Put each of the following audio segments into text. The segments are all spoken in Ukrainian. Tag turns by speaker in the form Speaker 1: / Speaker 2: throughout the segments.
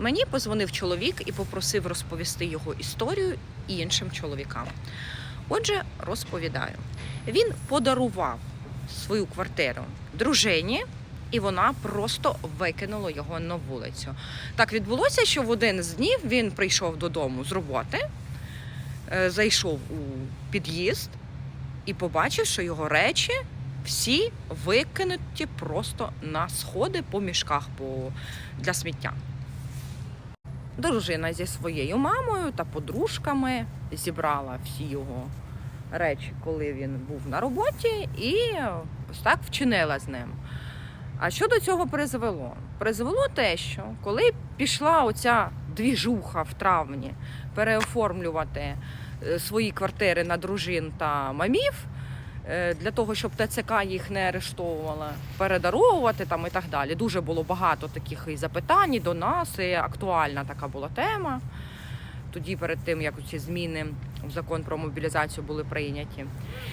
Speaker 1: Мені позвонив чоловік і попросив розповісти його історію іншим чоловікам. Отже, розповідаю. Він подарував свою квартиру дружині, і вона просто викинула його на вулицю. Так відбулося, що в один з днів він прийшов додому з роботи, е, зайшов у під'їзд і побачив, що його речі всі викинуті просто на сходи по мішках для сміття. Дружина зі своєю мамою та подружками зібрала всі його речі, коли він був на роботі, і ось так вчинила з ним. А що до цього призвело? Призвело те, що коли пішла оця двіжуха в травні переоформлювати е, свої квартири на дружин та мамів, для того, щоб ТЦК їх не арештовувала, передаровувати там і так далі. Дуже було багато таких і запитань і до нас, і актуальна така була тема. Тоді, перед тим як ці зміни закон про мобілізацію були прийняті,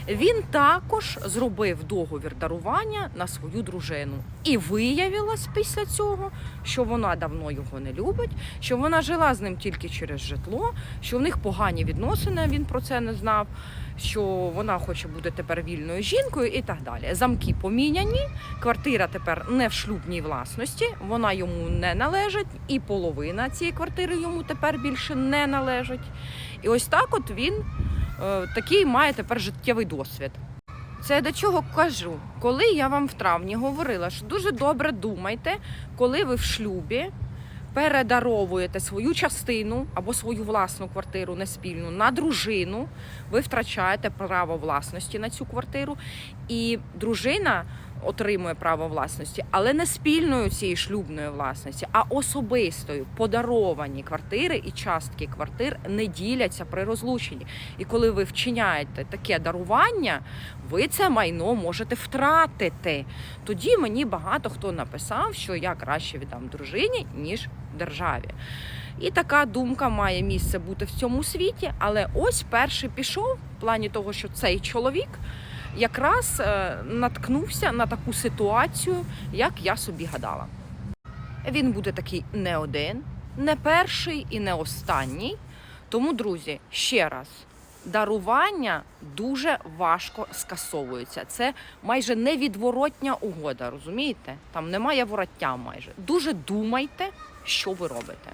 Speaker 1: він також зробив договір дарування на свою дружину. І виявилось після цього, що вона давно його не любить, що вона жила з ним тільки через житло, що в них погані відносини, він про це не знав, що вона хоче бути тепер вільною жінкою і так далі. Замки поміняні, квартира тепер не в шлюбній власності, вона йому не належить, і половина цієї квартири йому тепер більше не належить. І ось так от він е, такий має тепер життєвий досвід. Це я до чого кажу? Коли я вам в травні говорила, що дуже добре думайте, коли ви в шлюбі передаровуєте свою частину або свою власну квартиру не спільну на дружину, ви втрачаєте право власності на цю квартиру, і дружина отримує право власності, але не спільною цієї шлюбної власності, а особистою подаровані квартири і частки квартир не діляться при розлученні. І коли ви вчиняєте таке дарування, ви це майно можете втратити. Тоді мені багато хто написав, що я краще віддам дружині, ніж державі. І така думка має місце бути в цьому світі. Але ось перший пішов в плані того, що цей чоловік якраз е, наткнувся на таку ситуацію, як я собі гадала. Він буде такий не один, не перший і не останній. Тому, друзі, ще раз. Дарування дуже важко скасовується. Це майже невідворотня угода, розумієте? Там немає вороття майже. Дуже думайте, що ви робите.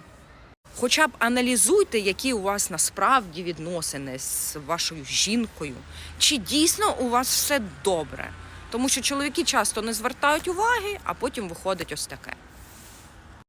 Speaker 1: Хоча б аналізуйте, які у вас насправді відносини з вашою жінкою, чи дійсно у вас все добре. Тому що чоловіки часто не звертають уваги, а потім виходить ось таке.